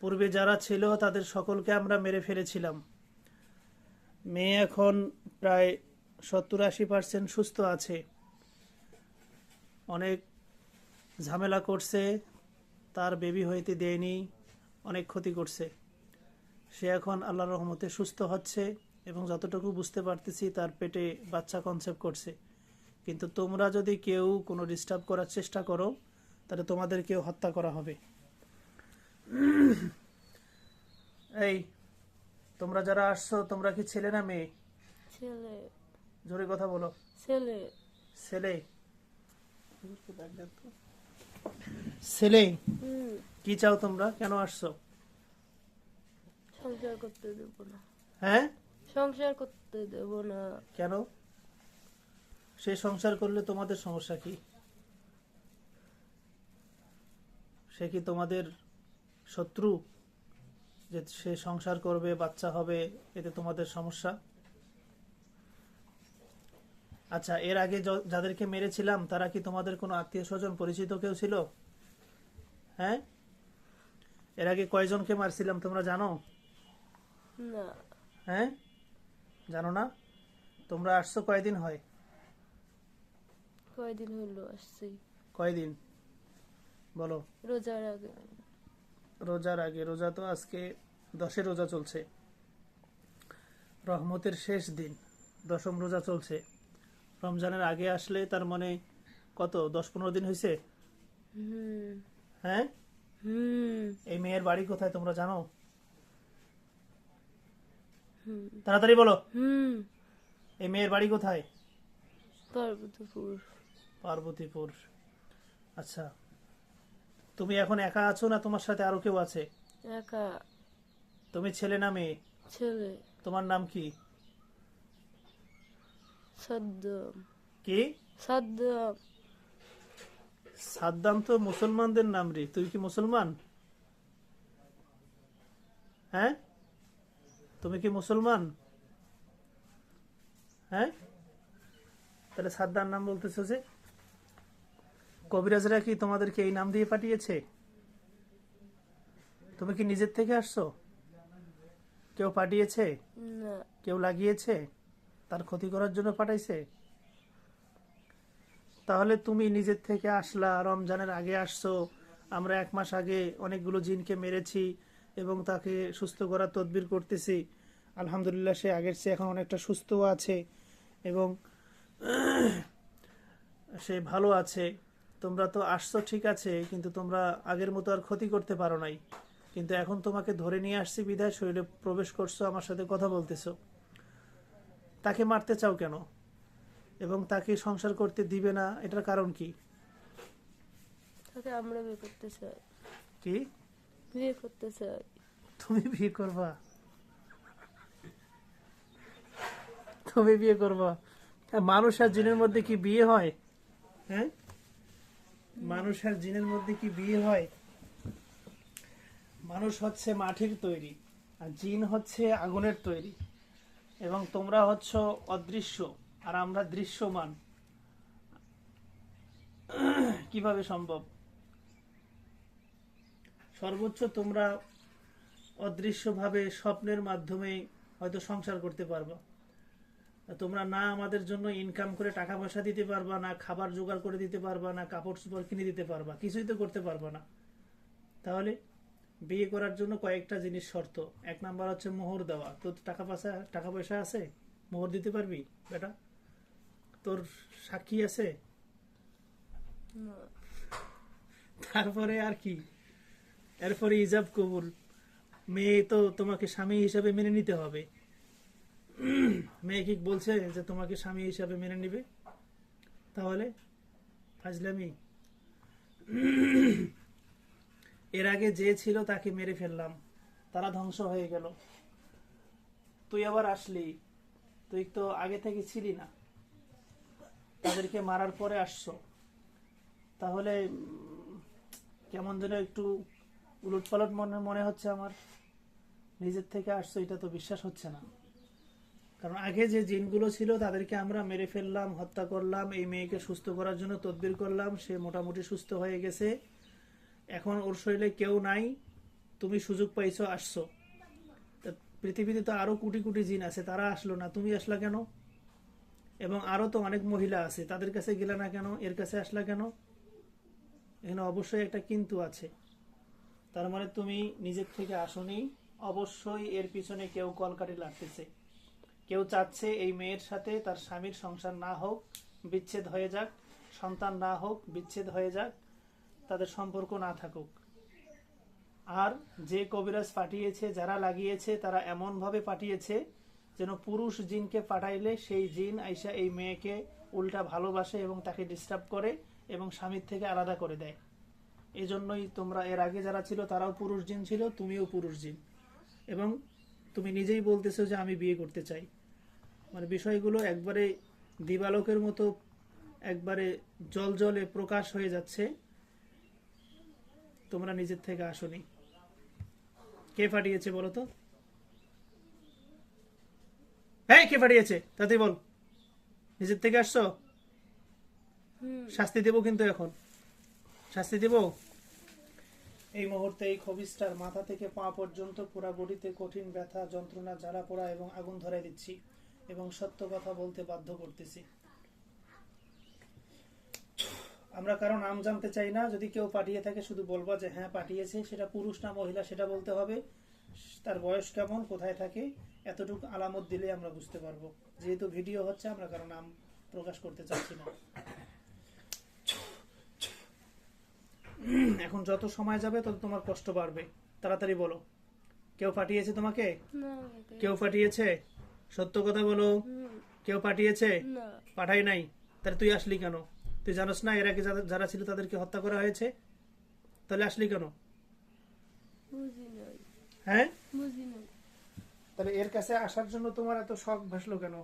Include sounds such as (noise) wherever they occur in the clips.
পূর্বে যারা ছিল তাদের সকলকে আমরা মেরে ফেলেছিলাম। মেয়ে এখন প্রায় সত্তর আশি পার্সেন্ট সুস্থ আছে। অনেক ঝামেলা করছে, তার বেবি হইতে দেয়নি, অনেক ক্ষতি করছে। সে এখন আল্লাহর রহমতে সুস্থ হচ্ছে এবং যতটুকু বুঝতে পারতেছি তার পেটে বাচ্চা কনসেপ্ট করছে। কিন্তু তোমরা যদি কেউ কোনো ডিস্টার্ব করার চেষ্টা করো, তাহলে তোমাদেরকেও হত্যা করা হবে। এই তোমরা যারা আসছো তোমরা কি ছেলে না মেয়ে? ছেলে। জোরে কথা বলো। ছেলে। ছেলে। ছেলে। কি চাও তোমরা? কেন আসছো? সংসার করতে দেব না। হ্যাঁ? সংসার করতে দেব না। কেন? সে সংসার করলে তোমাদের সমস্যা কি? সে কি তোমাদের শত্রু যে সে সংসার করবে বাচ্চা হবে এতে তোমাদের সমস্যা। আচ্ছা এর আগে যাদেরকে মেরেছিলাম তারা কি তোমাদের কোনো আত্মীয় স্বজন পরিচিত কেউ ছিল? হ্যাঁ? এর আগে কয়জনকে মারছিলাম তোমরা জানো? হ্যাঁ? জানো না? তোমরা আসছো কয়দিন হয়? কয়দিন হলো আসছি। কয়দিন? বলো। রোজার আগে। রোজার আগে রোজা তো আজকে দশে রোজা চলছে। রহমতের শেষ দিন দশম রোজা চলছে। রমজানের আগে আসলে তার মানে কত? দশ পনেরো দিন হয়েছে হ্যাঁ? এই মেয়ের বাড়ি কোথায় তোমরা জানো? তাড়াতাড়ি বলো। হুম। এই মেয়ের বাড়ি কোথায়? পার্বতীপুর। পার্বতীপুর। আচ্ছা। তুমি এখন একা আছো না তোমার সাথে আরও কেউ আছে? একা। তুমি ছেলে না মেয়ে? ছেলে। তোমার নাম কি? সাদ্দাম। কি? সাদ্দাম। সাদ্দাম তো মুসলমানদের নাম রে। তুই কি মুসলমান? হ্যাঁ? তুমি কি মুসলমান? হ্যাঁ? তাহলে সাদ্দার নাম বলতেছো যে? কবিরাজরা কি তোমাদেরকে এই নাম দিয়ে পাঠিয়েছে? তুমি কি নিজের থেকে আসছো? কেউ পাঠিয়েছে? কেউ লাগিয়েছে? তার ক্ষতি করার জন্য পাঠাইছে? তাহলে তুমি নিজের থেকে আসলা রমজানের আগে আসছো আমরা এক মাস আগে অনেকগুলো জিনকে মেরেছি এবং তাকে সুস্থ করার তদবির করতেছি। আলহামদুলিল্লাহ সে আগের চেয়ে এখন অনেকটা সুস্থও আছে এবং সে ভালো আছে। তোমরা তো আসছো ঠিক আছে কিন্তু তোমরা আগের মতো আর ক্ষতি করতে পারো নাই। কিন্তু এখন তোমাকে ধরে নিয়ে আসছি বিদায় শরীরে প্রবেশ করছ আমার সাথে কথা বলতেছো। তাকে মারতে চাও কেন? এবং তাকে সংসার করতে দিবে না এটার কারণ কি? তাকে আমরা বিয়ে করতে চাই। কি? বিয়ে করতে চাই। তুমি বিয়ে করবা? তুমি বিয়ে করবা? মানুষ আর জিনের মধ্যে কি বিয়ে হয়? হ্যাঁ? মানুষ আর জিনের মধ্যে কি বিয়ে হয়? মানুষ হচ্ছে মাটির তৈরি আর জিন হচ্ছে আগুনের তৈরি। এবং তোমরা হচ্ছ অদৃশ্য আর আমরা দৃশ্যমান। কীভাবে সম্ভব? সর্বোচ্চ তোমরা অদৃশ্যভাবে স্বপ্নের মাধ্যমে হয়তো সংসার করতে পারবা। তোমরা না আমাদের জন্য ইনকাম করে টাকা পয়সা দিতে পারবা, না খাবার জোগাড় করে দিতে পারবা, না কাপড় চোপড় কিনে দিতে পারবা, কিছুই তো করতে পারবা না। তাহলে বিয়ে করার জন্য কয়েকটা জিনিস শর্ত। এক নাম্বার হচ্ছে মোহর দেওয়া। তোর টাকা পয়সা টাকা পয়সা আছে, মোহর দিতে পারবি, বেটা? তোর সাক্ষী আছে? তারপরে আর কি? এরপরে ইজাব কবুল। মেয়ে তো তোমাকে স্বামী হিসাবে মেনে নিতে হবে। মেয়ে কি বলছে যে তোমাকে স্বামী হিসাবে মেনে নিবে? তাহলে ফাজলামি। এর আগে যে ছিল তাকে মেরে ফেললাম। তারা ধ্বংস হয়ে গেল। তুই আবার আসলি। তুই তো আগে থেকে ছিলি না। তাদেরকে মারার পরে আসছো। তাহলে কেমন যেন একটু উলট পালট মনে মনে হচ্ছে আমার। নিজের থেকে আসছো, এটা তো বিশ্বাস হচ্ছে না। কারণ আগে যে জিনগুলো ছিল তাদেরকে আমরা মেরে ফেললাম, হত্যা করলাম, এই মেয়েকে সুস্থ করার জন্য তদবির করলাম, সে মোটামুটি সুস্থ হয়ে গেছে। এখন ওর শরীরে কেউ নাই, তুমি সুযোগ পাইছো, আসছো। পৃথিবীতে তো আরও কোটি কোটি জিন আছে, তারা আসলো না, তুমি আসলা কেন? এবং আরও তো অনেক মহিলা আছে, তাদের কাছে গেলে না কেন? এর কাছে আসলা কেন? এখানে অবশ্যই একটা কিন্তু আছে। তার মানে তুমি নিজের থেকে আসনি, অবশ্যই এর পিছনে কেউ কলকাটি লাগতেছে। কেউ চাচ্ছে এই মেয়ের সাথে তার স্বামীর সংসার না হোক, বিচ্ছেদ হয়ে যাক, সন্তান না হোক, বিচ্ছেদ হয়ে যাক, তাদের সম্পর্ক না থাকুক। আর যে কবিরাজ পাঠিয়েছে, যারা লাগিয়েছে, তারা এমনভাবে পাঠিয়েছে যেন পুরুষ জিনকে পাঠাইলে সেই জিন আইসা এই মেয়েকে উল্টা ভালোবাসে এবং তাকে ডিস্টার্ব করে এবং স্বামীর থেকে আলাদা করে দেয়। এজন্যই তোমরা এর আগে যারা ছিল, তারাও পুরুষ জিন ছিল, তুমিও পুরুষ জিন। এবং তুমি নিজেই বলতেছো যে আমি বিয়ে করতে চাই। মানে বিষয়গুলো একবারে দিবালোকের মতো একবারে জল জলে প্রকাশ হয়ে যাচ্ছে। তোমরা নিজের থেকে আসনি। কে ফাটিয়েছে বলো তো? হ্যাঁ কে ফাটিয়েছে? তাতে বল। নিজের থেকে আসছো? শাস্তি দেব কিন্তু এখন। শাস্তি দেব? এই মুহূর্তে এই খবিসটার মাথা থেকে পা পর্যন্ত পুরা বডিতে কঠিন ব্যথা যন্ত্রণা জ্বালা পোড়া এবং আগুন ধরাই দিচ্ছি। এবং সত্য কথা বলতে বাধ্য করতেছি। আমরা কারও নাম জানতে চাই না যদি কেউ পাঠিয়ে থাকে শুধু বলব যে হ্যাঁ পাঠিয়েছে সেটা পুরুষ না মহিলা সেটা বলতে হবে। তার বয়স কেমন কোথায় থাকে এতটুকু আলামত দিলে আমরা বুঝতে পারব। যেহেতু ভিডিও হচ্ছে আমরা কারও নাম প্রকাশ করতে চাচ্ছি না। এখন যত সময় যাবে তত তোমার কষ্ট বাড়বে। তাড়াতাড়ি বলো। কেউ পাঠিয়েছে তোমাকে? কেউ পাঠিয়েছে? সত্য কথা বলো। কেউ পাঠিয়েছে? পাঠাই নাই? তাহলে তুই আসলি কেন? তুই জানোস না এর আগে যারা- ছিল তাদেরকে হত্যা করা হয়েছে? তাহলে আসলি কেন? হ্যাঁ? তাহলে এর কাছে আসার জন্য তোমার এত শখ ভাসলো কেন?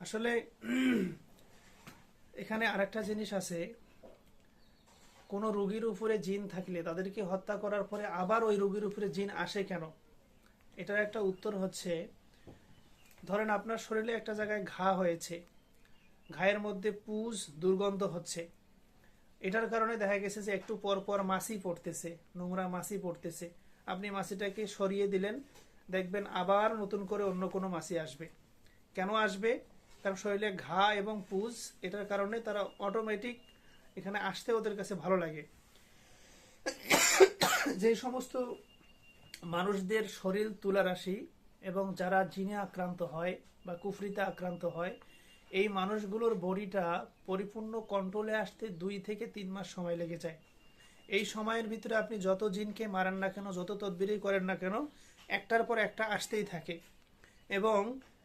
আসলে (clears throat) এখানে আরেকটা জিনিস আছে। কোন রোগীর উপরে জিন থাকলে তাদেরকে হত্যা করার পরে আবার ওই রোগীর উপরে জিন আসে কেন? এটার একটা উত্তর হচ্ছে, ধরেন আপনার শরীরে একটা জায়গায় ঘা হয়েছে, ঘায়ের মধ্যে পুজ, দুর্গন্ধ হচ্ছে। এটার কারণে দেখা গেছে যে একটু পর পর মাছি পড়তেছে, নোংরা মাছি পড়তেছে। আপনি মাছিটাকে সরিয়ে দিলেন, দেখবেন আবার নতুন করে অন্য কোনো মাছি আসবে। কেন আসবে? কারণ শরীরে ঘা এবং পুজ, এটার কারণে তারা অটোমেটিক এখানে আসতে ওদের কাছে ভালো লাগে। (coughs) যে সমস্ত মানুষদের শরীর তুলা রাশি এবং যারা জিনে আক্রান্ত হয় বা কুফরিতে আক্রান্ত হয়, এই মানুষগুলোর বডিটা পরিপূর্ণ কন্ট্রোলে আসতে দুই থেকে তিন মাস সময় লেগে যায়। এই সময়ের ভিতরে আপনি যত জিনকে মারেন না কেন, যত তদবিরই করেন না কেন, একটার পর একটা আসতেই থাকে। এবং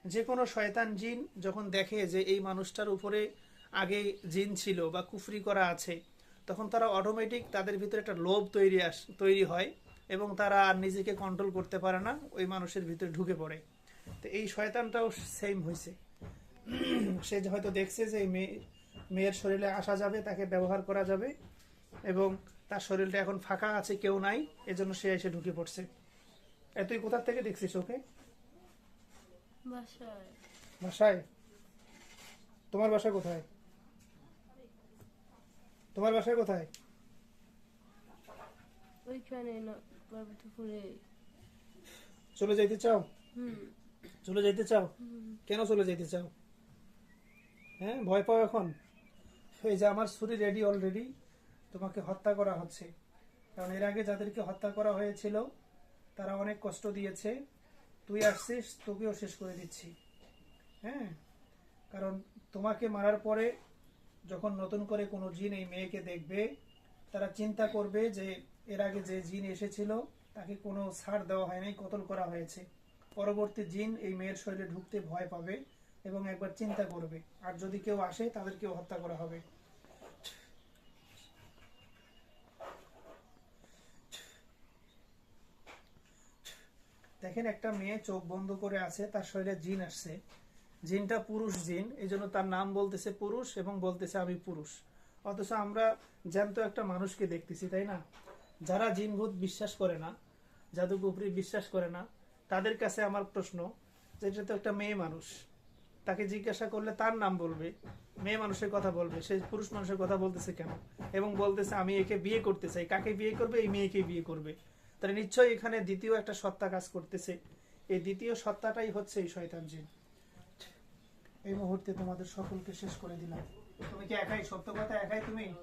যে কোনো শয়তান জিন যখন দেখে যে এই মানুষটার উপরে আগে জিন ছিল বা কুফরি করা আছে, তখন তারা অটোমেটিক তাদের ভিতরে একটা লোভ তৈরি আস, তৈরি হয়। এবং তারা আর নিজেকে কন্ট্রোল করতে পারে না ওই মানুষের ভিতরে ঢুকে পড়ে। তো এই শয়তানটাও সেম হয়েছে সে হয়তো দেখছে যে মেয়ে মেয়ের শরীরে আসা যাবে তাকে ব্যবহার করা যাবে এবং তার শরীরটা এখন ফাঁকা আছে কেউ নাই এজন্য সে এসে ঢুকে পড়ছে। এ তুই কোথা থেকে দেখছিস ওকে? বাসায়। বাসায়? তোমার বাসা কোথায়? তোমার বাসা কোথায়? ওইখানে না। পার্বতীপুরে চলে যাইতে চাও? হুম। চলে যাইতে চাও? কেন চলে যাইতে চাও? হ্যাঁ ভয় পাও এখন? এই যে আমার ছুরি রেডি অলরেডি তোমাকে হত্যা করা হচ্ছে। কারণ এর আগে যাদেরকে হত্যা করা হয়েছিল তারা অনেক কষ্ট দিয়েছে। তুই আসছিস তোকেও শেষ করে দিচ্ছি। হ্যাঁ কারণ তোমাকে মারার পরে যখন নতুন করে কোনো জিন এই মেয়েকে দেখবে তারা চিন্তা করবে যে এর আগে যে জিন এসেছিল, তাকে কোনো ছাড় দেওয়া হয় নাই, কতল করা হয়েছে। পরবর্তী জিন এই মেয়ের শরীরে ঢুকতে ভয় পাবে এবং একবার চিন্তা করবে। আর যদি কেউ আসে, তাদেরকেও হত্যা করা হবে। দেখেন, একটা মেয়ে চোখ বন্ধ করে আছে, তার শরীরে জিন আসছে। জিনটা পুরুষ জিন এই জন্য তার নাম বলতেছে পুরুষ এবং বলতেছে আমি পুরুষ। অথচ আমরা জ্যান্ত একটা মানুষকে দেখতেছি, তাই না? যারা জিনভূত বিশ্বাস করে না জাদুগুপরি বিশ্বাস করে না, তাদের কাছে আমার প্রশ্ন যে এটা তো একটা মেয়ে মানুষ। তাকে জিজ্ঞাসা করলে তার নাম বলবে, মেয়ে মানুষের কথা বলবে, সে পুরুষ মানুষের কথা বলতেছে কেন? এবং বলতেছে, আমি একে বিয়ে করতে চাই। কাকে বিয়ে করবে? এই মেয়েকে বিয়ে করবে। তাহলে নিশ্চয়ই এখানে দ্বিতীয় একটা সত্তা কাজ করতেছে। এই দ্বিতীয় সত্তাটাই হচ্ছে এই শয়তান জিন। এই মুহূর্তে তোমাদের সকলকে শেষ করে দিলাম। তুমি কি একাই? সত্য কথা একাই তুমি?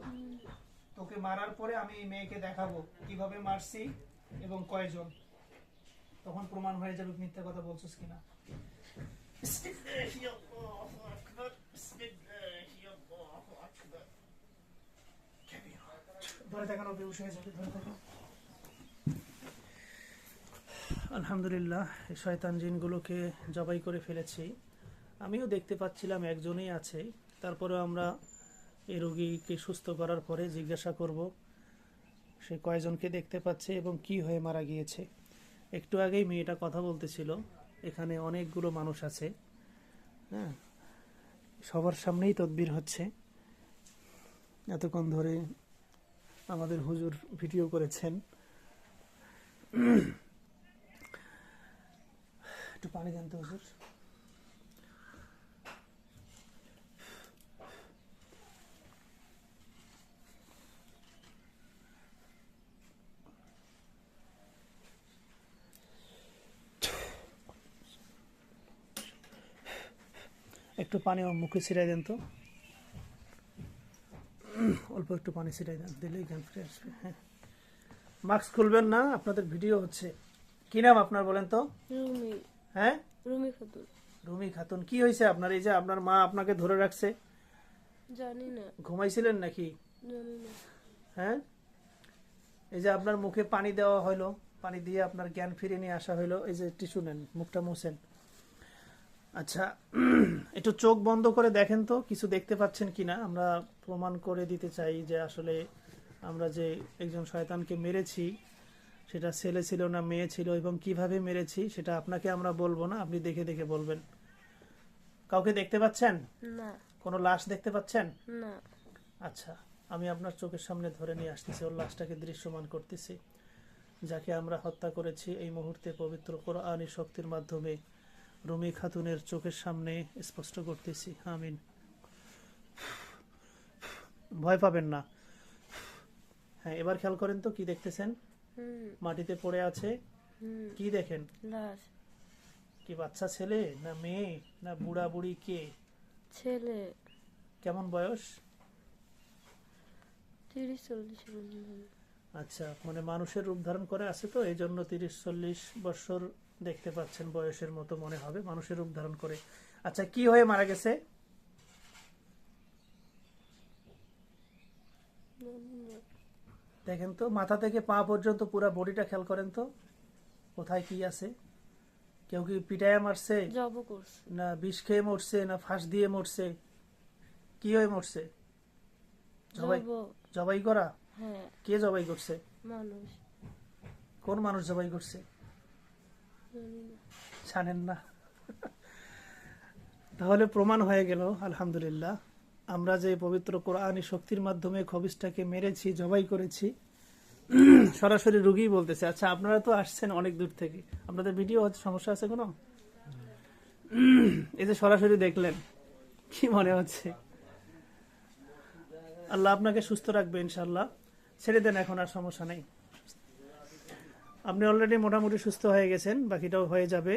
তোকে মারার পরে আমি এই মেয়েকে দেখাবো কীভাবে মারছি এবং কয়জন। তখন প্রমাণ হয়ে যাবে মিথ্যা কথা বলছিস কিনা। ধরে থাকো আলহামদুলিল্লাহ শয়তান জিনগুলোকে জবাই করে ফেলেছি। আমিও দেখতে পাচ্ছিলাম একজনই আছে তারপরে আমরা এই রোগীকে সুস্থ করার পরে জিজ্ঞাসা করব সে কয়জনকে দেখতে পাচ্ছে এবং কি হয়ে মারা গিয়েছে। একটু আগেই মেয়েটা কথা বলতেছিল, এখানে অনেকগুলো মানুষ আছে হ্যাঁ? সবার সামনেই তদবির হচ্ছে। এতক্ষণ ধরে আমাদের হুজুর ভিডিও করেছেন। একটু পানি দেন তো হুজুর। একটু পানি ওর মুখে ছিটাই দেন তো। অল্প একটু পানি ছিটাই দেন দিলেই জ্ঞান ফিরে আসবে হ্যাঁ। মাস্ক খুলবেন না আপনাদের ভিডিও হচ্ছে। কি নাম আপনার বলেন তো? রুমি। হ্যাঁ? রুমি খাতুন। রুমি খাতুন কি হয়েছে আপনার? এই যে আপনার মা আপনাকে ধরে রাখছে। জানি না। ঘুমাইছিলেন নাকি? জানি না। হ্যাঁ? এই যে আপনার মুখে পানি দেওয়া হলো পানি দিয়ে আপনার জ্ঞান ফিরে নিয়ে আসা হলো এই যে টিস্যু নেন মুখটা মুছেন। আচ্ছা (clears throat) একটু চোখ বন্ধ করে দেখেন তো কিছু দেখতে পাচ্ছেন কিনা? আমরা প্রমাণ করে দিতে চাই যে আসলে আমরা যে একজন শয়তানকে মেরেছি সেটা ছেলে ছিল না মেয়ে ছিল এবং কীভাবে মেরেছি সেটা আপনাকে আমরা বলব না আপনি দেখে দেখে বলবেন। কাউকে দেখতে পাচ্ছেন? না। কোনো লাশ দেখতে পাচ্ছেন? না। আচ্ছা আমি আপনার চোখের সামনে ধরে নিয়ে আসতেছি ওর লাশটাকে দৃশ্যমান করতেছি যাকে আমরা হত্যা করেছি এই মুহূর্তে পবিত্র কোরআনী শক্তির মাধ্যমে। রুমি খাতুনের চোখের সামনে স্পষ্ট করতেছি আমিন। ভয় পাবেন না। হ্যাঁ এবার খেয়াল করেন তো কি দেখতেছেন? মাটিতে পড়ে আছে। কি দেখেন? কি বাচ্চা ছেলে না মেয়ে না বুড়া বুড়ি কে? ছেলে। কেমন বয়স? তিরিশ চল্লিশ আচ্ছা মানে মানুষের রূপ ধারণ করে আছে তো এই জন্য তিরিশ চল্লিশ বছর দেখতে পাচ্ছেন বয়সের মতো মনে হবে মানুষের রূপ ধারণ করে। আচ্ছা কি হয়ে মারা গেছে? দেখেন তো মাথা থেকে পা পর্যন্ত পুরো বডিটা খেয়াল করেন তো। কোথায় কি আছে? কেউ কি পিটায় মারছে? না বিষ খেয়ে মরছে না ফাঁস দিয়ে মরছে? কি হয়ে মরছে? জবাই জবাই করা? হ্যাঁ। কে জবাই করছে? মানুষ। কোন মানুষ জবাই করছে? জানেন না। তাহলে প্রমাণ হয়ে গেল, আলহামদুলিল্লাহ। আমরা যে পবিত্র কোরআনী শক্তির মাধ্যমে খবিসটাকে মেরেছি, জবাই করেছি, সরাসরি রুগী বলতেছে আচ্ছা আপনারা তো আসছেন অনেক দূর থেকে। আপনাদের ভিডিও সমস্যা আছে কোনো? এই যে সরাসরি দেখলেন, কি মনে হচ্ছে? আল্লাহ আপনাকে সুস্থ রাখবে ইনশাল্লাহ ছেড়ে দেন, এখন আর সমস্যা নেই। আপনি অলরেডি মোটামুটি সুস্থ হয়ে গেছেন বাকিটাও হয়ে যাবে।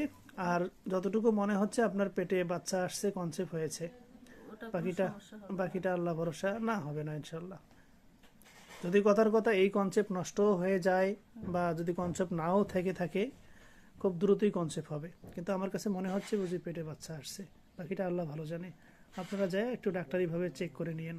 আর যতটুকু মনে হচ্ছে আপনার পেটে বাচ্চা আসছে কনসেপ্ট হয়েছে। বাকিটা বাকিটা আল্লাহ ভরসা না হবে না ইনশাল্লাহ যদি কথার কথা এই কনসেপ্ট নষ্টও হয়ে যায় বা যদি কনসেপ্ট নাও থেকে থাকে খুব দ্রুতই কনসেপ্ট হবে। কিন্তু আমার কাছে মনে হচ্ছে বুঝি পেটে বাচ্চা আসছে বাকিটা আল্লাহ ভালো জানে। আপনারা যায় একটু ডাক্তারিভাবে চেক করে নিয়েন।